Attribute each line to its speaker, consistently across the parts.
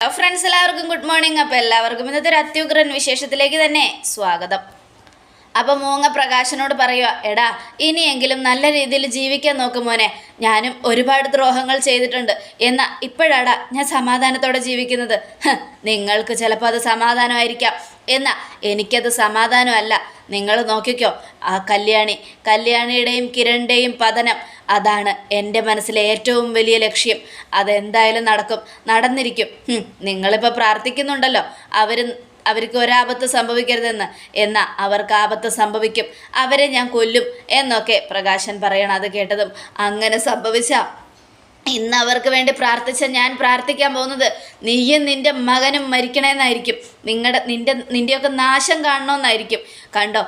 Speaker 1: Hello friends എല്ലാവർക്കും good morning അപ്പോൾ എല്ലാവർക്കും ഇന്നത്തെ ഒരു അത്യുഗ്രൻ വിശേഷത്തിലേക്ക് തന്നെ സ്വാഗതം. അപ്പോൾ മൂങ്ങ പ്രകാശനോട് പറയുക എടാ ഇനിയെങ്കിലും നല്ല രീതിയിൽ ജീവിക്കാൻ നോക്കും മോനെ. ഞാനും ഒരുപാട് ദ്രോഹങ്ങൾ ചെയ്തിട്ടുണ്ട്. എന്നാൽ ഇപ്പോഴാടാ ഞാൻ സമാധാനത്തോടെ ജീവിക്കുന്നത്. നിങ്ങൾക്ക് ചിലപ്പോൾ അത് സമാധാനമായിരിക്കാം. എന്നാൽ എനിക്കത് സമാധാനമല്ല. നിങ്ങൾ നോക്കിക്കോ ആ കല്യാണി കല്യാണിയുടെയും കിരണിന്റെയും പതനം. അതാണ് എന്റെ മനസ്സിലെ ഏറ്റവും വലിയ ലക്ഷ്യം. അതെന്തായാലും നടക്കും നടന്നിരിക്കും. നിങ്ങളിപ്പോൾ പ്രാർത്ഥിക്കുന്നുണ്ടല്ലോ. അവർ അവർക്ക് ഒരാപത്ത് സംഭവിക്കരുതെന്ന്. എന്നാൽ അവർക്ക് ആപത്ത് സംഭവിക്കും. അവരെ ഞാൻ കൊല്ലും എന്നൊക്കെ പ്രകാശൻ പറയണം അത് കേട്ടതും. അങ്ങനെ സംഭവിച്ച ഇന്ന് അവർക്ക് വേണ്ടി പ്രാർത്ഥിച്ച ഞാൻ പ്രാർത്ഥിക്കാൻ പോകുന്നത് നീയും നിന്റെ മകനും മരിക്കണമെന്നായിരിക്കും നിങ്ങളുടെ നിന്റെ നിന്റെയൊക്കെ നാശം കാണണമെന്നായിരിക്കും കണ്ടോ?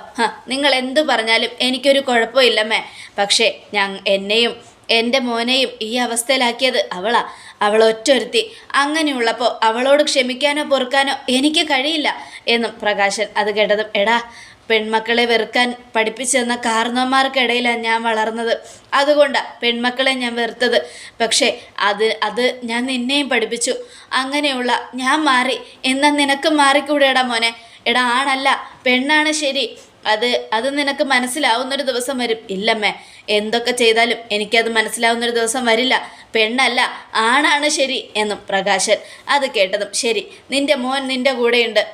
Speaker 1: നിങ്ങൾ എന്തു പറഞ്ഞാലും എനിക്കൊരു കുഴപ്പമില്ലമ്മേ. പക്ഷേ ഞാൻ എന്നെയും എന്റെ മോനെയും ഈ അവസ്ഥയിലാക്കിയത് അവളാ അവൾ ഒറ്റൊരുത്തി. അങ്ങനെയുള്ളപ്പോൾ അവളോട് ക്ഷമിക്കാനോ പൊറുക്കാനോ എനിക്ക് കഴിയില്ല എന്നും പ്രകാശൻ അത് കേട്ടതും എടാ പെൺമക്കളെ വെറുക്കാൻ പഠിപ്പിച്ചു തന്ന കാരണവന്മാർക്കിടയിലാണ് ഞാൻ വളർന്നത്. അതുകൊണ്ടാണ് പെൺമക്കളെ ഞാൻ വെറുത്തത്. പക്ഷേ അത് അത് ഞാൻ നിന്നെയും പഠിപ്പിച്ചു. അങ്ങനെയുള്ള ഞാൻ മാറി. എന്നാൽ നിനക്ക് മാറിക്കൂടെടാ മോനെ. എടാ ആണല്ല പെണ്ണാണ് ശരി. അത് അത് നിനക്ക് മനസ്സിലാവുന്നൊരു ദിവസം വരും. ഇല്ലമ്മേ എന്തൊക്കെ ചെയ്താലും എനിക്കത് മനസ്സിലാവുന്നൊരു ദിവസം വരില്ല. പെണ്ണല്ല ആണാണ് ശരി എന്നും പ്രകാശൻ അത് കേട്ടതും. ശരി നിന്റെ മോൻ നിന്റെ കൂടെയുണ്ട്.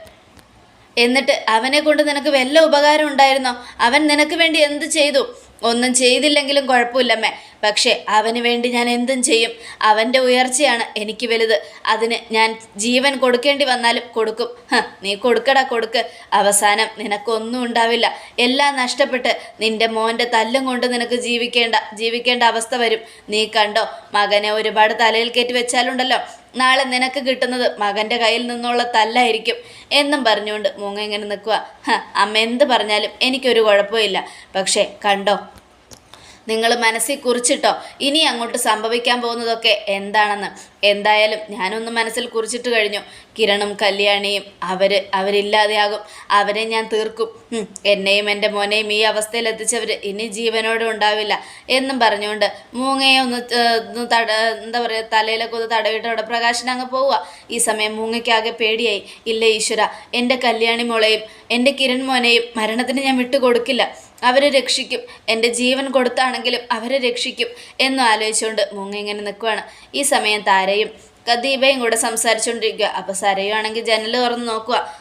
Speaker 1: എന്നിട്ട് അവനെ കൊണ്ട് നിനക്ക് വല്ല ഉപകാരം ഉണ്ടായിരുന്നോ? അവൻ നിനക്ക് വേണ്ടി എന്ത് ചെയ്തു? ഒന്നും ചെയ്തില്ലെങ്കിലും കുഴപ്പമില്ലമ്മേ. പക്ഷേ അവന് വേണ്ടി ഞാൻ എന്തും ചെയ്യും. അവന്റെ ഉയർച്ചയാണ് എനിക്ക് വലുത്. അതിന് ഞാൻ ജീവൻ കൊടുക്കേണ്ടി വന്നാലും കൊടുക്കും. നീ കൊടുക്കടാ കൊടുക്ക്. അവസാനം നിനക്കൊന്നും ഉണ്ടാവില്ല. എല്ലാം നഷ്ടപ്പെട്ട് നിന്റെ മോന്റെ തല്ലും കൊണ്ട് നിനക്ക് ജീവിക്കേണ്ട ജീവിക്കേണ്ട അവസ്ഥ വരും. നീ കണ്ടോ മകനെ ഒരുപാട് തലയിൽ കയറ്റി വെച്ചാലുണ്ടല്ലോ. നാളെ നിനക്ക് കിട്ടുന്നത് മകന്റെ കയ്യിൽ നിന്നുള്ള തല്ലായിരിക്കും. എന്നും പറഞ്ഞുകൊണ്ട് മൂങ്ങ ഇങ്ങനെ നിൽക്കുക അമ്മ എന്ത് പറഞ്ഞാലും എനിക്കൊരു കുഴപ്പമില്ല. പക്ഷേ കണ്ടോ നിങ്ങൾ മനസ്സിൽ കുറിച്ചിട്ടോ ഇനി അങ്ങോട്ട് സംഭവിക്കാൻ പോകുന്നതൊക്കെ എന്താണെന്ന്. എന്തായാലും ഞാനൊന്ന് മനസ്സിൽ കുറിച്ചിട്ട് കഴിഞ്ഞു. കിരണും കല്യാണിയും അവർ അവരില്ലാതെയാകും. അവരെ ഞാൻ തീർക്കും. എന്നെയും എന്റെ മോനെയും ഈ അവസ്ഥയിൽ എത്തിച്ചവർ ഇനി ജീവനോടെ ഉണ്ടാവില്ല എന്നും പറഞ്ഞുകൊണ്ട് മൂങ്ങയെ ഒന്ന് തട എന്താ പറയുക തലയിലൊക്കെ ഒന്ന് തടവിട്ട് അവിടെ പ്രകാശൻ അങ്ങ് പോവുക. ഈ സമയം മൂങ്ങയ്ക്കാകെ പേടിയായി. ഇല്ല ഈശ്വര എന്റെ കല്യാണി മോളെയും എന്റെ കിരൺ മോനെയും മരണത്തിന് ഞാൻ വിട്ടുകൊടുക്കില്ല. അവരെ രക്ഷിക്കും. എന്റെ ജീവൻ കൊടുത്താണെങ്കിലും അവരെ രക്ഷിക്കും. എന്നും ആലോചിച്ചുകൊണ്ട് മൂങ്ങ ഇങ്ങനെ നിൽക്കുകയാണ് ഈ സമയം താരയും ദീപയും കൂടെ സംസാരിച്ചുകൊണ്ടിരിക്കുക അപ്പോൾ സരയുവാണെങ്കിൽ ജനൽ തുറന്ന് നോക്കുക.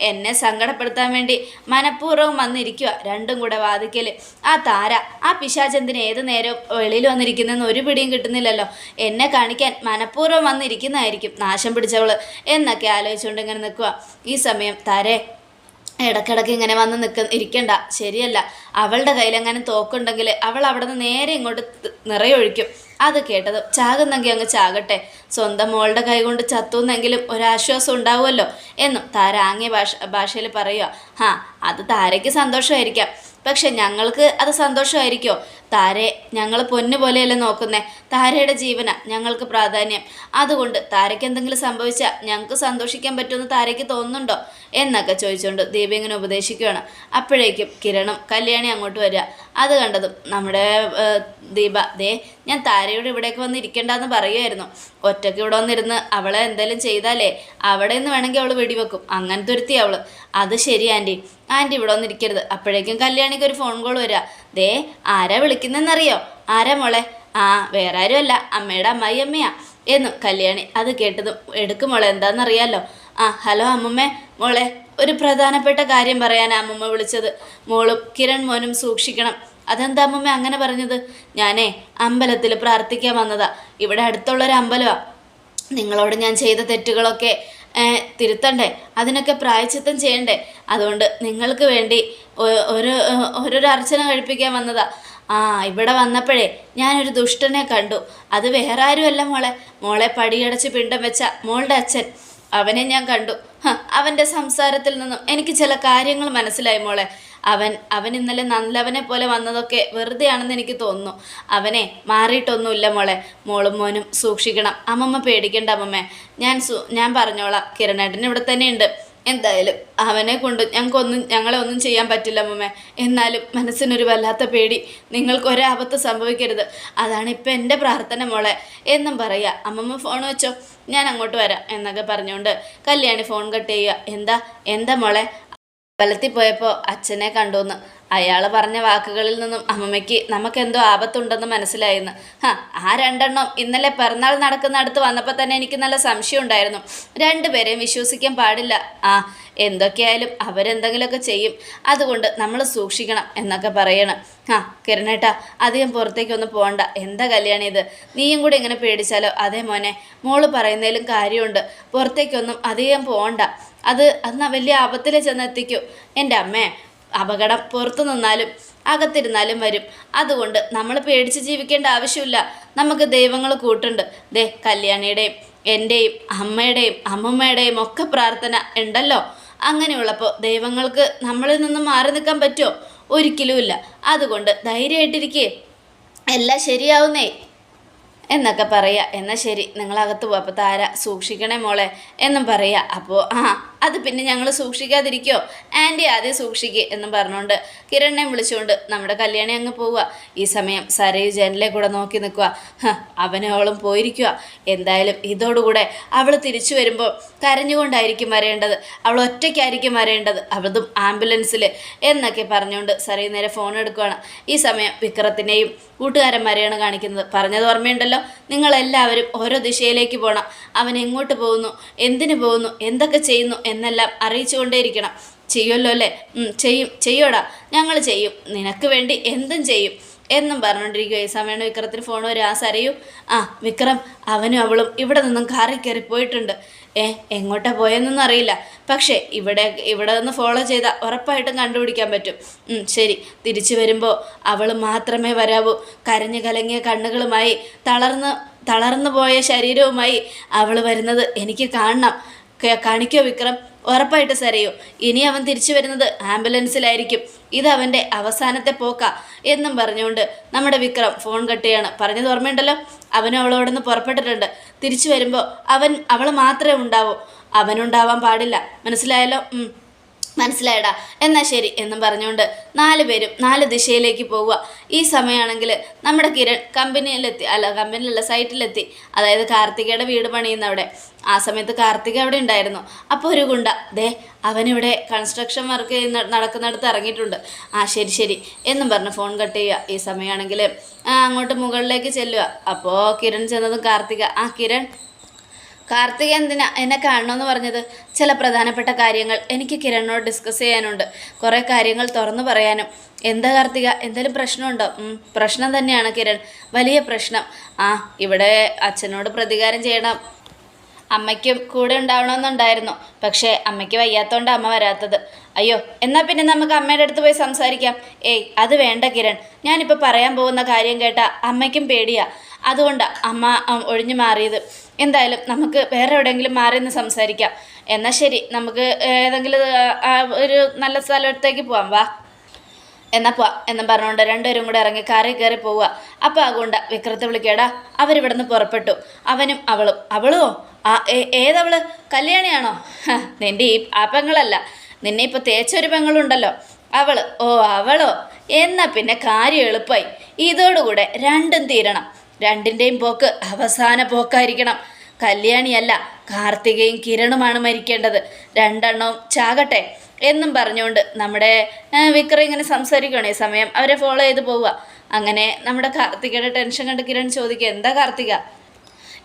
Speaker 1: എന്നെ സങ്കടപ്പെടുത്താൻ വേണ്ടി മനഃപൂർവം വന്നിരിക്കുക. രണ്ടും കൂടെ വാദിക്കൽ ആ താര ആ പിശാചന്തിന് ഏത് നേരവും വെളിയിൽ വന്നിരിക്കുന്നതെന്ന് ഒരു പിടിയും കിട്ടുന്നില്ലല്ലോ. എന്നെ കാണിക്കാൻ മനഃപൂർവം വന്നിരിക്കുന്നതായിരിക്കും നാശം പിടിച്ചവൾ എന്നൊക്കെ ആലോചിച്ചുകൊണ്ട് ഇങ്ങനെ നിൽക്കുക. ഈ സമയം താരേ ഇടക്കിടക്ക് ഇങ്ങനെ വന്ന് നിൽക്ക ഇരിക്കണ്ട. ശരിയല്ല. അവളുടെ കയ്യിലെങ്ങനെ തോക്കുണ്ടെങ്കിൽ അവൾ അവിടെ നിന്ന് നേരെ ഇങ്ങോട്ട് നിറയൊഴിക്കും. അത് കേട്ടത്. ചാകുന്നെങ്കിൽ അങ്ങ് ചാകട്ടെ. സ്വന്തം മോളുടെ കൈ കൊണ്ട് ചത്തുന്നെങ്കിലും ഒരാശ്വാസം ഉണ്ടാവുമല്ലോ എന്നും താര ആംഗ്യ ഭാഷ ഭാഷയിൽ പറയുക. ഹാ അത് താരയ്ക്ക് സന്തോഷമായിരിക്കാം. പക്ഷെ ഞങ്ങൾക്ക് അത് സന്തോഷമായിരിക്കോ? താരെ ഞങ്ങൾ പൊന്നു പോലെയല്ലേ നോക്കുന്നേ? താരയുടെ ജീവന ഞങ്ങൾക്ക് പ്രാധാന്യം. അതുകൊണ്ട് താരയ്ക്ക് എന്തെങ്കിലും സംഭവിച്ചാൽ ഞങ്ങൾക്ക് സന്തോഷിക്കാൻ പറ്റുമെന്ന് താരയ്ക്ക് തോന്നുന്നുണ്ടോ? എന്നൊക്കെ ചോദിച്ചുകൊണ്ട് ദീപ ഇങ്ങനെ ഉപദേശിക്കുകയാണ്. അപ്പോഴേക്കും കിരണും കല്യാണി അങ്ങോട്ട് വരിക. അത് കണ്ടതും നമ്മുടെ ദീപ ദേ ഞാൻ താരയോട് ഇവിടേക്ക് വന്ന് ഇരിക്കേണ്ടെന്ന് പറയുമായിരുന്നു ഒറ്റയ്ക്ക് ഇവിടെ വന്നിരുന്ന് അവളെ എന്തെങ്കിലും ചെയ്താലേ അവിടെ നിന്ന് വേണമെങ്കിൽ അവൾ വെടിവെക്കും. അങ്ങനത്തെ ഒരുത്തി അവൾ. അത് ശരി ആന്റി ആന്റി ഇവിടെ വന്നിരിക്കരുത്. അപ്പോഴേക്കും കല്യാണിക്ക് ഒരു ഫോൺ കോൾ വരിക ദേ ആരാ വിളിക്കുന്നതെന്നറിയോ ആരാ മോളെ? ആ വേറെ ആരുമല്ല. അമ്മയുടെ അമ്മായി അമ്മയാ. എന്നും കല്യാണി അത് കേട്ടതും എടുക്കും മോളെ എന്താണെന്നറിയാലോ ആ ഹലോ അമ്മമ്മേ. മോളെ ഒരു പ്രധാനപ്പെട്ട കാര്യം പറയാനാ അമ്മമ്മ വിളിച്ചത്. മോളും കിരൺ മോനും സൂക്ഷിക്കണം. അതെന്താ അമ്മമ്മ അങ്ങനെ പറഞ്ഞത്? ഞാനേ അമ്പലത്തിൽ പ്രാർത്ഥിക്കാൻ വന്നതാ. ഇവിടെ അടുത്തുള്ളൊരു അമ്പലമാണ് നിങ്ങളോട് ഞാൻ ചെയ്ത തെറ്റുകളൊക്കെ തിരുത്തണ്ടേ? അതിനൊക്കെ പ്രായച്ചിത്തം ചെയ്യണ്ടേ? അതുകൊണ്ട് നിങ്ങൾക്ക് വേണ്ടി ഒരു ഒരു അർച്ചന കഴിപ്പിക്കാൻ വന്നതാ. ആ ഇവിടെ വന്നപ്പോഴേ ഞാനൊരു ദുഷ്ടനെ കണ്ടു. അത് വേറെ ആരുമല്ല മോളെ. മോളെ പടിയടച്ച് പിണ്ടം വെച്ച മോളുടെ അച്ഛൻ. അവനെ ഞാൻ കണ്ടു. അവന്റെ സംസാരത്തിൽ നിന്നും എനിക്ക് ചില കാര്യങ്ങൾ മനസ്സിലായി മോളെ. അവൻ അവൻ ഇന്നലെ നല്ലവനെ പോലെ വന്നതൊക്കെ വെറുതെയാണെന്ന് എനിക്ക് തോന്നുന്നു. അവനെ മാറിയിട്ടൊന്നുമില്ല മോളെ. മോളും മോനും സൂക്ഷിക്കണം. അമ്മമ്മ പേടിക്കണ്ട അമ്മമ്മേ. ഞാൻ ഞാൻ പറഞ്ഞോളാം. കിരണേട്ടൻ ഇവിടെ തന്നെ ഉണ്ട് എന്തായാലും അവനെ കൊണ്ട് ഞങ്ങൾക്കൊന്നും ഞങ്ങളെ ഒന്നും ചെയ്യാൻ പറ്റില്ല അമ്മമ്മേ. എന്നാലും മനസ്സിനൊരു വല്ലാത്ത പേടി. നിങ്ങൾക്ക് ഒരാപത്ത് സംഭവിക്കരുത്. അതാണ് ഇപ്പം എന്റെ പ്രാർത്ഥന മോളെ. എന്നും പറയുക അമ്മമ്മ ഫോൺ വെച്ചോ? ഞാൻ അങ്ങോട്ട് വരാം എന്നൊക്കെ പറഞ്ഞുകൊണ്ട് കല്യാണി ഫോൺ കട്ട് ചെയ്യുക. എന്താ എന്താ മോളെ? അമ്പലത്തിൽ പോയപ്പോൾ അച്ഛനെ കണ്ടുവന്ന് അയാൾ പറഞ്ഞ വാക്കുകളിൽ നിന്നും അമ്മമ്മയ്ക്ക് നമുക്കെന്തോ ആപത്തുണ്ടെന്ന് മനസ്സിലായിരുന്നു ഹാ ആ രണ്ടെണ്ണം ഇന്നലെ പിറന്നാൾ നടക്കുന്നിടത്ത് വന്നപ്പോൾ തന്നെ എനിക്ക് നല്ല സംശയം ഉണ്ടായിരുന്നു. രണ്ടുപേരെയും വിശ്വസിക്കാൻ പാടില്ല. ആ എന്തൊക്കെയായാലും അവരെന്തെങ്കിലുമൊക്കെ ചെയ്യും. അതുകൊണ്ട് നമ്മൾ സൂക്ഷിക്കണം എന്നൊക്കെ പറയണം. ആ കിരണേട്ടാ അധികം പുറത്തേക്കൊന്നും പോകണ്ട എന്താ കല്യാണം ഇത്? നീയും കൂടി ഇങ്ങനെ പേടിച്ചാലോ? അതേ മോനെ മോൾ പറയുന്നതിലും കാര്യമുണ്ട്. പുറത്തേക്കൊന്നും അധികം പോകണ്ട അത് അന്ന് വലിയ ആപത്തിൽ ചെന്നെത്തിക്കൂ. എന്റെ അമ്മേ അപകടം പുറത്തു നിന്നാലും അകത്തിരുന്നാലും വരും. അതുകൊണ്ട് നമ്മൾ പേടിച്ച് ജീവിക്കേണ്ട ആവശ്യമില്ല. നമുക്ക് ദൈവങ്ങൾ കൂട്ടുണ്ട്. ദേ കല്യാണിയുടെയും എന്റെയും അമ്മയുടെയും അമ്മമ്മയുടെയും ഒക്കെ പ്രാർത്ഥന ഉണ്ടല്ലോ. അങ്ങനെയുള്ളപ്പോൾ ദൈവങ്ങൾക്ക് നമ്മളിൽ നിന്നും മാറി നിൽക്കാൻ പറ്റുമോ? ഒരിക്കലുമില്ല അതുകൊണ്ട് ധൈര്യമായിട്ടിരിക്കേ. എല്ലാം ശരിയാവുന്നേ. എന്നൊക്കെ പറയുക എന്നാൽ ശരി നിങ്ങളകത്ത് അപ്പോൾ താര സൂക്ഷിക്കണേ മോളെ. എന്നും പറയുക അപ്പോൾ ആ അത് പിന്നെ ഞങ്ങൾ സൂക്ഷിക്കാതിരിക്കോ? ആന്റി ആദ്യം സൂക്ഷിക്കുക എന്നും പറഞ്ഞുകൊണ്ട് കിരണിനെ വിളിച്ചുകൊണ്ട് നമ്മുടെ കല്യാണി അങ്ങ് പോവുക. ഈ സമയം സരയു ജനലെ കൂടെ നോക്കി നിൽക്കുക. അവനും അവളും പോയിരിക്കുക. എന്തായാലും ഇതോടുകൂടെ അവൾ തിരിച്ചു വരുമ്പോൾ കരഞ്ഞുകൊണ്ടായിരിക്കും വരേണ്ടത്. അവൾ ഒറ്റയ്ക്കായിരിക്കും വരേണ്ടത്. അവളതും ആംബുലൻസിൽ എന്നൊക്കെ പറഞ്ഞുകൊണ്ട് സരയു നേരെ ഫോൺ എടുക്കുകയാണ് ഈ സമയം വിക്രത്തിനെയും കൂട്ടുകാരന്മാരെയാണ് കാണിക്കുന്നത്. പറഞ്ഞത് ഓർമ്മയുണ്ടല്ലോ? നിങ്ങളെല്ലാവരും ഓരോ ദിശയിലേക്ക് പോകണം അവൻ എങ്ങോട്ട് പോകുന്നു? എന്തിനു പോകുന്നു? എന്തൊക്കെ ചെയ്യുന്നു? എന്നെല്ലാം അറിയിച്ചുകൊണ്ടേയിരിക്കണം. ചെയ്യുമല്ലോ അല്ലേ? ചെയ്യും ചെയ്യോടാ ഞങ്ങൾ ചെയ്യും. നിനക്ക് വേണ്ടി എന്തും ചെയ്യും. എന്നും പറഞ്ഞുകൊണ്ടിരിക്കുക ഈ സമയമാണ് വിക്രത്തിന് ഫോൺ വരും. ആ സരയു. ആ വിക്രം അവനും അവളും ഇവിടെ നിന്നും കാറി കയറി പോയിട്ടുണ്ട്. ഏ എങ്ങോട്ടാ പോയെന്നൊന്നും അറിയില്ല. പക്ഷേ ഇവിടെ ഇവിടെ നിന്ന് ഫോളോ ചെയ്താൽ ഉറപ്പായിട്ടും കണ്ടുപിടിക്കാൻ പറ്റും. ശരി. തിരിച്ചു വരുമ്പോൾ അവൾ മാത്രമേ വരാവൂ. കരഞ്ഞു കലങ്ങിയ കണ്ണുകളുമായി തളർന്ന് തളർന്നു പോയ ശരീരവുമായി അവൾ വരുന്നത് എനിക്ക് കാണണം. കാണിക്കോ വിക്രം? ഉറപ്പായിട്ട് സരയോ. ഇനി അവൻ തിരിച്ചു വരുന്നത് ആംബുലൻസിലായിരിക്കും. ഇത് അവന്റെ അവസാനത്തെ പോക്ക എന്നും പറഞ്ഞുകൊണ്ട് നമ്മുടെ വിക്രം ഫോൺ കട്ടുകയാണ് പറഞ്ഞത് ഓർമ്മയുണ്ടല്ലോ? അവനും അവളോടെ നിന്ന് പുറപ്പെട്ടിട്ടുണ്ട്. തിരിച്ചു വരുമ്പോൾ അവൻ അവൾ മാത്രമേ ഉണ്ടാവൂ. അവനുണ്ടാവാൻ പാടില്ല. മനസ്സിലായല്ലോ. മനസ്സിലായടാ എന്നാൽ ശരി എന്നും പറഞ്ഞുകൊണ്ട് നാല് പേരും നാല് ദിശയിലേക്ക് പോവുക. ഈ സമയമാണെങ്കിൽ നമ്മുടെ കിരൺ കമ്പനിയിലെത്തി അല്ല കമ്പനിയിലുള്ള സൈറ്റിലെത്തി. അതായത് കാർത്തികയുടെ വീട് പണിയുന്ന അവിടെ. ആ സമയത്ത് കാർത്തിക അവിടെ ഉണ്ടായിരുന്നു. അപ്പോൾ ഒരു ഗുണ്ട ദേ അവനിവിടെ കൺസ്ട്രക്ഷൻ വർക്ക് നടക്കുന്നിടത്ത് ഇറങ്ങിയിട്ടുണ്ട്. ആ ശരി ശരി എന്നും പറഞ്ഞ് ഫോൺ കട്ട് ചെയ്യുക. ഈ സമയമാണെങ്കിൽ അങ്ങോട്ട് മുകളിലേക്ക് ചെല്ലുക. അപ്പോൾ കിരൺ ചെന്നതും കാർത്തിക ആ കിരൺ കാർത്തിക എന്തിനാ എന്നെ കാണണമെന്ന് പറഞ്ഞത്? ചില പ്രധാനപ്പെട്ട കാര്യങ്ങൾ എനിക്ക് കിരണിനോട് ഡിസ്കസ് ചെയ്യാനുണ്ട്. കുറേ കാര്യങ്ങൾ തുറന്നു പറയാനും. എന്താ കാർത്തിക? എന്തെങ്കിലും പ്രശ്നമുണ്ടോ? പ്രശ്നം തന്നെയാണ് കിരൺ. വലിയ പ്രശ്നം. ആ ഇവിടെ അച്ഛനോട് പ്രതികാരം ചെയ്യണം. അമ്മയ്ക്കും കൂടെ ഉണ്ടാവണമെന്നുണ്ടായിരുന്നു. പക്ഷേ അമ്മയ്ക്ക് വയ്യാത്തതുകൊണ്ട് അമ്മ വരാത്തത്. അയ്യോ എന്നാൽ പിന്നെ നമുക്ക് അമ്മയുടെ അടുത്ത് പോയി സംസാരിക്കാം. ഏയ് അത് വേണ്ട കിരൺ. ഞാനിപ്പോൾ പറയാൻ പോകുന്ന കാര്യം കേട്ട അമ്മയ്ക്കും പേടിയാ. അതുകൊണ്ടാണ് അമ്മ ഒഴിഞ്ഞു മാറിയത്. എന്തായാലും നമുക്ക് വേറെ എവിടെയെങ്കിലും മാറി നിന്ന് സംസാരിക്കാം. എന്നാൽ ശരി നമുക്ക് ഏതെങ്കിലും ഒരു നല്ല സ്ഥലത്തേക്ക് പോവാം വാ. എന്നാ പോവാ എന്നും പറഞ്ഞുകൊണ്ട് രണ്ടുപേരും കൂടെ ഇറങ്ങി കാറിൽ കയറി പോവുക അപ്പോൾ അതുകൊണ്ട് വിക്രത്തെ വിളിക്കേടാ. അവരിവിടുന്ന് പുറപ്പെട്ടു. അവനും അവളും. അവളോ? ആ ഏതവൾ? കല്യാണിയാണോ? നിന്റെ ഈ ആ പെങ്ങളല്ല. നിന്നെ ഇപ്പോൾ തേച്ചൊരു പെങ്ങളുണ്ടല്ലോ. അവൾ? ഓ അവളോ? എന്നാ പിന്നെ കാര്യം എളുപ്പമായി ഇതോടുകൂടെ രണ്ടും തീരണം. രണ്ടിന്റെയും പോക്ക് അവസാന പോക്കായിരിക്കണം. കല്യാണിയല്ല കാർത്തികയും കിരണുമാണ് മരിക്കേണ്ടത്. രണ്ടെണ്ണവും ചാകട്ടെ എന്നും പറഞ്ഞുകൊണ്ട് നമ്മുടെ വിക്രം ഇങ്ങനെ സംസാരിക്കുകയാണ് ഈ സമയം അവരെ ഫോളോ ചെയ്ത് പോവുക. അങ്ങനെ നമ്മുടെ കാർത്തികയുടെ ടെൻഷൻ കണ്ട് കിരൺ ചോദിക്കുക എന്താ കാർത്തിക?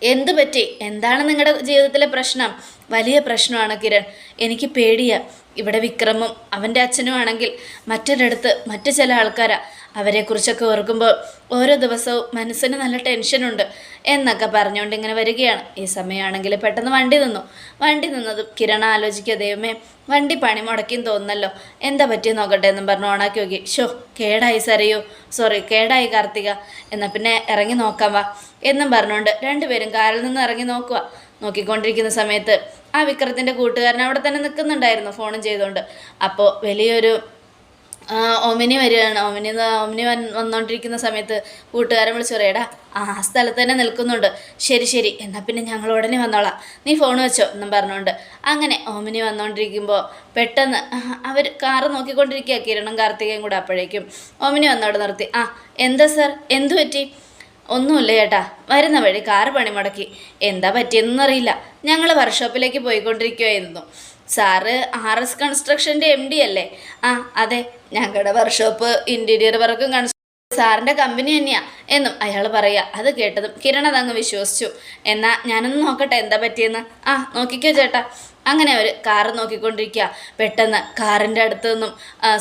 Speaker 1: എന്തു പറ്റി? എന്താണ് നിങ്ങളുടെ ജീവിതത്തിലെ പ്രശ്നം? വലിയ പ്രശ്നമാണ് കിരൺ. എനിക്ക് പേടിയാ. ഇവിടെ വിക്രമും അവന്റെ അച്ഛനുമാണെങ്കിൽ മറ്റൊരിടത്ത് മറ്റു ചില ആൾക്കാരാ. അവരെക്കുറിച്ചൊക്കെ ഓർക്കുമ്പോൾ ഓരോ ദിവസവും മനസ്സിന് നല്ല ടെൻഷനുണ്ട് എന്നൊക്കെ പറഞ്ഞുകൊണ്ട് ഇങ്ങനെ വരികയാണ്. ഈ സമയമാണെങ്കിൽ പെട്ടെന്ന് വണ്ടി നിന്നു. വണ്ടി നിന്നതും കിരൺ ആലോചിക്കുക ദൈവമേ വണ്ടി പണി മുടക്കിയും തോന്നുന്നല്ലോ. എന്താ പറ്റിയ നോക്കട്ടെ എന്നും പറഞ്ഞു ഓണാക്കി നോക്കി. ഷോ കേടായി സറിയോ സോറി കേടായി കാർത്തിക. എന്നാൽ പിന്നെ ഇറങ്ങി നോക്കാം വാ എന്നും പറഞ്ഞുകൊണ്ട് രണ്ടുപേരും കാറിൽ നിന്ന് ഇറങ്ങി നോക്കുക നോക്കിക്കൊണ്ടിരിക്കുന്ന സമയത്ത് ആ വിക്രത്തിന്റെ കൂട്ടുകാരൻ അവിടെ തന്നെ നിൽക്കുന്നുണ്ടായിരുന്നു ഫോണും ചെയ്തുകൊണ്ട്. അപ്പോൾ വലിയൊരു ഒമിനി വരികയാണ്. ഒമിനി ഒമിനി വന്നുകൊണ്ടിരിക്കുന്ന സമയത്ത് കൂട്ടുകാരൻ വിളിച്ചു പറയടാ ആ സ്ഥലത്ത് തന്നെ നിൽക്കുന്നുണ്ട്. ശരി ശരി എന്നാൽ പിന്നെ ഞങ്ങൾ ഉടനെ വന്നോളാം. നീ ഫോൺ വെച്ചോ എന്നും പറഞ്ഞുകൊണ്ട്. അങ്ങനെ ഓമിനി വന്നുകൊണ്ടിരിക്കുമ്പോൾ പെട്ടെന്ന് അവർ കാറ് നോക്കിക്കൊണ്ടിരിക്കുക. കിരണും കാർത്തികയും കൂടെ അപ്പോഴേക്കും ഓമിനി വന്നോട് നിർത്തി. ആ എന്താ സർ? എന്തു പറ്റി? ഒന്നുമില്ല ചേട്ടാ. വരുന്ന വഴി കാറ് പണി മുടക്കി. എന്താ പറ്റിയെന്നൊന്നും അറിയില്ല. ഞങ്ങൾ വർക്ക്ഷോപ്പിലേക്ക് പോയിക്കൊണ്ടിരിക്കുകയായിരുന്നു സാറ് ആർ എസ് കൺസ്ട്രക്ഷന്റെ എം ഡി അല്ലേ? ആ അതെ. ഞങ്ങളുടെ വർക്ക്ഷോപ്പ് ഇന്റീരിയർ വർക്കും കൺസ് സാറിന്റെ കമ്പനി തന്നെയാണ് എന്നും അയാൾ പറയുക അത് കേട്ടതും കിരൺ അതങ്ങ് വിശ്വസിച്ചു. എന്നാൽ ഞാനൊന്ന് നോക്കട്ടെ എന്താ പറ്റിയെന്ന്. ആ നോക്കിക്കോ ചേട്ടാ. അങ്ങനെ അവർ കാറ് നോക്കിക്കൊണ്ടിരിക്കുക പെട്ടെന്ന് കാറിന്റെ അടുത്തു നിന്നും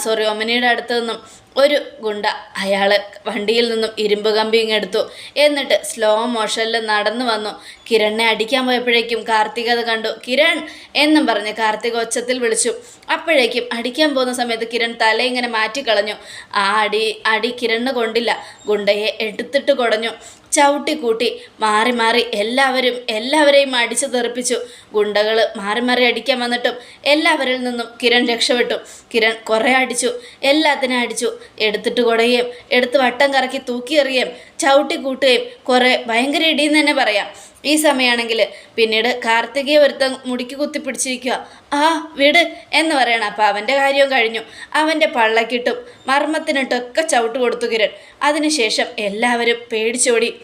Speaker 1: സോറി ഒമിനിയുടെ അടുത്തു നിന്നും ഒരു ഗുണ്ട അയാൾ വണ്ടിയിൽ നിന്നും ഇരുമ്പ് കമ്പി ഇങ്ങെടുത്തു എന്നിട്ട് സ്ലോ മോഷനിൽ നടന്നു വന്നു. കിരണിനെ അടിക്കാൻ പോയപ്പോഴേക്കും കാർത്തിക് അത് കണ്ടു. കിരൺ എന്നും പറഞ്ഞ് കാർത്തിക് ഒച്ചത്തിൽ വിളിച്ചു. അപ്പോഴേക്കും അടിക്കാൻ പോകുന്ന സമയത്ത് കിരൺ തല ഇങ്ങനെ മാറ്റിക്കളഞ്ഞു. ആ അടി അടി കിരണ് കൊണ്ടില്ല. ഗുണ്ടയെ എടുത്തിട്ട് കുടഞ്ഞു. ചവിട്ടി കൂട്ടി മാറി മാറി എല്ലാവരും എല്ലാവരെയും അടിച്ചു തെറിപ്പിച്ചു. ഗുണ്ടകൾ മാറി മാറി അടിക്കാൻ വന്നിട്ടും എല്ലാവരിൽ നിന്നും കിരൺ രക്ഷപ്പെട്ടു. കിരൺ കുറേ അടിച്ചു. എല്ലാത്തിനും അടിച്ചു. എടുത്തിട്ട് കുടയുകയും എടുത്ത് വട്ടം കറക്കി തൂക്കിയെറിയുകയും ചവിട്ടി കൂട്ടുകയും കുറേ ഭയങ്കര ഇടിയെന്ന് തന്നെ പറയാം. ഈ സമയമാണെങ്കിൽ പിന്നീട് കാർത്തികയെ ഒരുത്തൻ മുടിക്ക് കുത്തിപ്പിടിച്ചിരിക്കുക ആ വിട് എന്ന് പറയണം. അപ്പം അവന്റെ കാര്യവും കഴിഞ്ഞു. അവന്റെ പള്ളക്കിട്ടും മർമ്മത്തിനിട്ടൊക്കെ ചവിട്ട് കൊടുത്തു കിരൺ. അതിനുശേഷം എല്ലാവരും പേടിച്ചോടി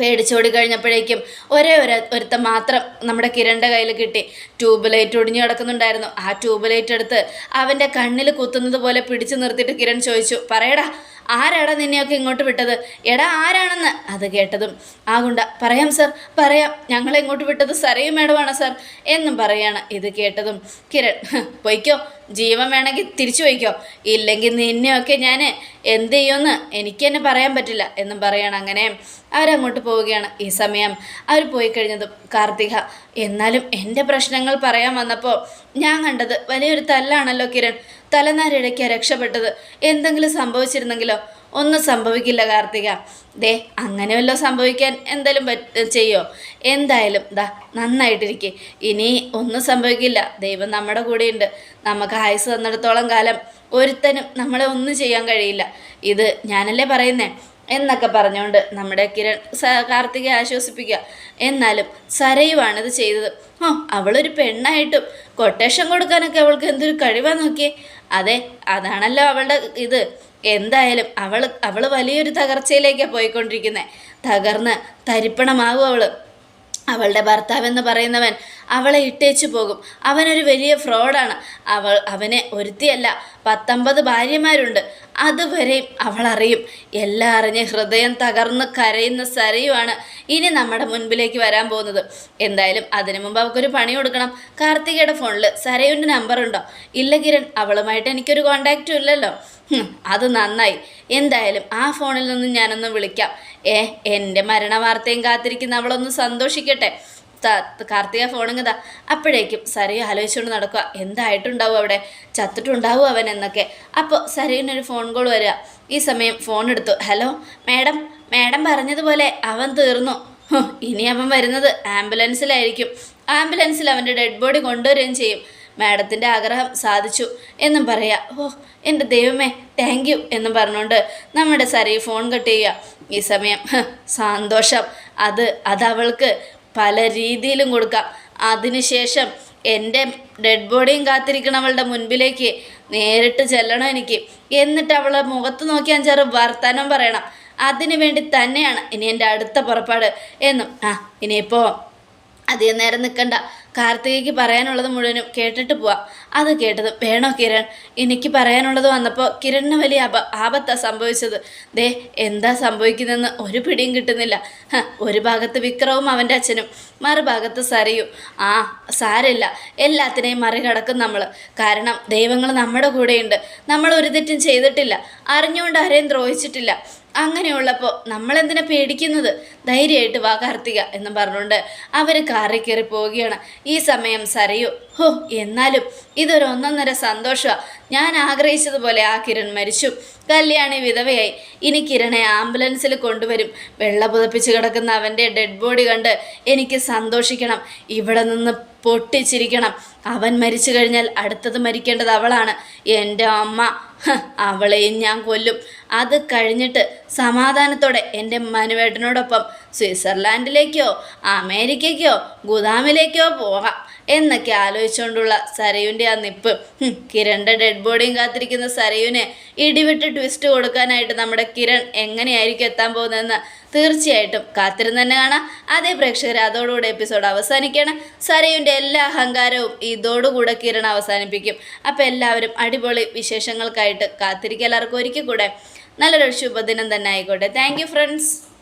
Speaker 1: പേടിച്ചോടി കഴിഞ്ഞപ്പോഴേക്കും ഒരേ ഒരു ഒരുത്തം മാത്രം നമ്മുടെ കിരണിന്റെ കയ്യിൽ കിട്ടി. ട്യൂബ് ലൈറ്റ് ഒടിഞ്ഞു കിടക്കുന്നുണ്ടായിരുന്നു. ആ ട്യൂബ് ലൈറ്റ് എടുത്ത് അവന്റെ കണ്ണിൽ കുത്തുന്നത് പോലെ പിടിച്ചു നിർത്തിയിട്ട് കിരൺ ചോദിച്ചു പറയടാ ആരാടാ നിന്നെയൊക്കെ ഇങ്ങോട്ട് വിട്ടത്? എടാ ആരാണെന്ന്? അത് കേട്ടതും ആ ഗുണ്ട പറയാം സർ. പറയാം. ഞങ്ങളെ ഇങ്ങോട്ട് വിട്ടത് സരയും മേഡമാണ് സർ. എന്നും പറയാണ്. ഇത് കേട്ടതും കിരൺ. "ഹ്, പൊയ്ക്കോ. ജീവൻ വേണമെങ്കിൽ തിരിച്ചു പോയിക്കോ. ഇല്ലെങ്കിൽ നിന്നെയൊക്കെ ഞാൻ എന്ത് ചെയ്യുമെന്ന് എനിക്ക് തന്നെ പറയാൻ പറ്റില്ല എന്നും പറയണം അങ്ങനെ അവരങ്ങോട്ട് പോവുകയാണ്. ഈ സമയം അവർ പോയി കഴിഞ്ഞതും കാർത്തിക. എന്നാലും എന്റെ പ്രശ്നങ്ങൾ പറയാൻ വന്നപ്പോൾ ഞാൻ കണ്ടത് വലിയൊരു തല്ലാണല്ലോ കിരൺ. തലനാരിഴയ്ക്ക് രക്ഷപ്പെട്ടത്. എന്തെങ്കിലും സംഭവിച്ചിരുന്നെങ്കിലോ? ഒന്നും സംഭവിക്കില്ല കാർത്തിക. ദേ അങ്ങനെ വല്ലതും സംഭവിക്കാൻ എന്തായാലും പറ്റ ചെയ്യോ? എന്തായാലും ദാ നന്നായിട്ടിരിക്കെ. ഇനി ഒന്നും സംഭവിക്കില്ല. ദൈവം നമ്മുടെ കൂടെയുണ്ട്. നമുക്ക് ആയുസ് തന്നിടത്തോളം കാലം ഒരുത്തനും നമ്മളെ ഒന്നും ചെയ്യാൻ കഴിയില്ല. ഇത് ഞാനല്ലേ പറയുന്നേ? എന്നൊക്കെ പറഞ്ഞുകൊണ്ട് നമ്മുടെ കിരൺ കാർത്തികയെ ആശ്വസിപ്പിക്കുക. എന്നാലും സരയുവാണ് ഇത് ചെയ്തത്. ഓ അവളൊരു പെണ്ണായിട്ടും കൊട്ടേഷൻ കൊടുക്കാനൊക്കെ അവൾക്ക് എന്തൊരു കഴിവാണ് നോക്കിയേ. അതെ അതാണല്ലോ അവളുടെ ഇത്. എന്തായാലും അവൾ അവൾ വലിയൊരു തകർച്ചയിലേക്കാണ് പോയിക്കൊണ്ടിരിക്കുന്നത് തകർന്ന് തരിപ്പണമാകും അവൾ അവളുടെ ഭർത്താവെന്ന് പറയുന്നവൻ അവളെ ഇട്ടേച്ചു പോകും. അവനൊരു വലിയ ഫ്രോഡാണ്. അവൾ അവനെ ഒരുത്തിയല്ല പത്തൊമ്പത് ഭാര്യമാരുണ്ട്. അതുവരെയും അവൾ അറിയും എല്ലാം അറിഞ്ഞ് ഹൃദയം തകർന്ന് കരയുന്ന സരയുമാണ് ഇനി നമ്മുടെ മുൻപിലേക്ക് വരാൻ പോകുന്നത്. എന്തായാലും അതിനു മുമ്പ് അവൾക്കൊരു പണി കൊടുക്കണം. കാർത്തികയുടെ ഫോണിൽ സരയുന്റെ നമ്പർ ഉണ്ടോ? ഇല്ല കിരൺ അവളുമായിട്ട് എനിക്കൊരു കോണ്ടാക്റ്റും ഇല്ലല്ലോ. അത് നന്നായി. എന്തായാലും ആ ഫോണിൽ നിന്ന് ഞാനൊന്ന് വിളിക്കാം. ഏ എന്റെ മരണവാർത്തയും കാത്തിരിക്കുന്ന അവളൊന്ന് സന്തോഷിക്കട്ടെ. കാർത്തിക ഫോണിങ്ങതാ അപ്പോഴേക്കും സരയു ആലോചിച്ചുകൊണ്ട് നടക്കുക എന്തായിട്ടുണ്ടാവും അവിടെ? ചത്തിട്ടുണ്ടാവും അവൻ എന്നൊക്കെ. അപ്പോൾ സരയുനൊരു ഫോൺ കോൾ വരിക. ഈ സമയം ഫോൺ എടുത്തു. ഹലോ മാഡം മാഡം പറഞ്ഞതുപോലെ അവൻ തീർന്നു. ഇനി അവൻ വരുന്നത് ആംബുലൻസിലായിരിക്കും. ആംബുലൻസിൽ അവന്റെ ഡെഡ് ബോഡി കൊണ്ടുവരികയും ചെയ്യും. മാഡത്തിന്റെ ആഗ്രഹം സാധിച്ചു എന്നും പറയാ. ഓ എന്റെ ദൈവമേ താങ്ക് യു എന്നും പറഞ്ഞുകൊണ്ട് നമ്മുടെ സരി ഫോൺ കട്ട് ചെയ്യുക. ഈ സമയം സന്തോഷം. അത് അതവൾക്ക് പല രീതിയിലും കൊടുക്കാം. അതിനുശേഷം എന്റെ ഡെഡ് ബോഡിയും കാത്തിരിക്കണം അവളുടെ മുൻപിലേക്ക് നേരിട്ട് ചെല്ലണം എനിക്ക്. എന്നിട്ട് അവളെ മുഖത്ത് നോക്കി അഞ്ചാറ് വർത്തമാനം പറയണം. അതിനു വേണ്ടി തന്നെയാണ് ഇനി എന്റെ അടുത്ത പുറപ്പാട് എന്നും. ആ ഇനിയിപ്പോൾ അധികം നേരം നിൽക്കണ്ട കാർത്തികയ്ക്ക് പറയാനുള്ളത് മുഴുവനും കേട്ടിട്ട് പോവാം. അത് കേട്ടത് വേണോ കിരൺ? എനിക്ക് പറയാനുള്ളത് വന്നപ്പോൾ കിരണിന് വലിയ അപ ആപത്താണ് സംഭവിച്ചത്. ദേ എന്താ സംഭവിക്കുന്നതെന്ന് ഒരു പിടിയും കിട്ടുന്നില്ല. ഒരു ഭാഗത്ത് വിക്രവും അവന്റെ അച്ഛനും മറുഭാഗത്ത് സരയും. ആ സാരില്ല എല്ലാത്തിനെയും മറികടക്കും നമ്മൾ കാരണം ദൈവങ്ങൾ നമ്മുടെ കൂടെയുണ്ട്. നമ്മൾ ഒരു തെറ്റും ചെയ്തിട്ടില്ല. അറിഞ്ഞുകൊണ്ട് ആരെയും ദ്രോഹിച്ചിട്ടില്ല. അങ്ങനെയുള്ളപ്പോൾ നമ്മളെന്തിനാ പേടിക്കുന്നത്? ധൈര്യമായിട്ട് വാ കാർത്തിക എന്ന് പറഞ്ഞുകൊണ്ട് അവർ കാറിൽ കയറി പോവുകയാണ്. ഈ സമയം സരയു ഹോ എന്നാലും ഇതൊരു ഒന്നൊന്നര സന്തോഷമാണ് ഞാൻ ആഗ്രഹിച്ചതുപോലെ ആ കിരൺ മരിച്ചു. കല്യാണി വിധവയായി. ഇനി കിരണെ ആംബുലൻസിൽ കൊണ്ടുവരും. വെള്ള പുതപ്പിച്ച് കിടക്കുന്ന അവന്റെ ഡെഡ് ബോഡി കണ്ട് എനിക്ക് സന്തോഷിക്കണം. ഇവിടെ നിന്ന് പൊട്ടിച്ചിരിക്കണം. അവൻ മരിച്ചു കഴിഞ്ഞാൽ അടുത്തത് മരിക്കേണ്ടത് അവളാണ്. എന്റെ അമ്മ. അവളെയും ഞാൻ കൊല്ലും. അത് കഴിഞ്ഞിട്ട് സമാധാനത്തോടെ എന്റെ മനുവേട്ടനോടൊപ്പം സ്വിറ്റ്സർലാൻഡിലേക്കോ അമേരിക്കയ്ക്കോ ഗുദാമിലേക്കോ പോകാം. എന്നൊക്കെ ആലോചിച്ചുകൊണ്ടുള്ള സരയുന്റെ ആ നിപ്പ്. കിരണിന്റെ ഡെഡ് ബോഡിയും കാത്തിരിക്കുന്ന സരയുനെ ഇടിവിട്ട് ട്വിസ്റ്റ് കൊടുക്കാനായിട്ട് നമ്മുടെ കിരൺ എങ്ങനെയായിരിക്കും എത്താൻ പോകുന്നതെന്ന് തീർച്ചയായിട്ടും കാത്തിരുന്ന് തന്നെ കാണാം. അതേ പ്രേക്ഷകർ അതോടുകൂടെ എപ്പിസോഡ് അവസാനിക്കുകയാണ്. സരയുന്റെ എല്ലാ അഹങ്കാരവും ഇതോടുകൂടെ കിരൺ അവസാനിപ്പിക്കും. അപ്പോൾ എല്ലാവരും അടിപൊളി വിശേഷങ്ങൾക്കായിട്ട് കാത്തിരിക്കുക. എല്ലാവർക്കും ഒരിക്കൽ കൂടെ നല്ലൊരു ശുഭദിനം തന്നെ ആയിക്കോട്ടെ. Thank friends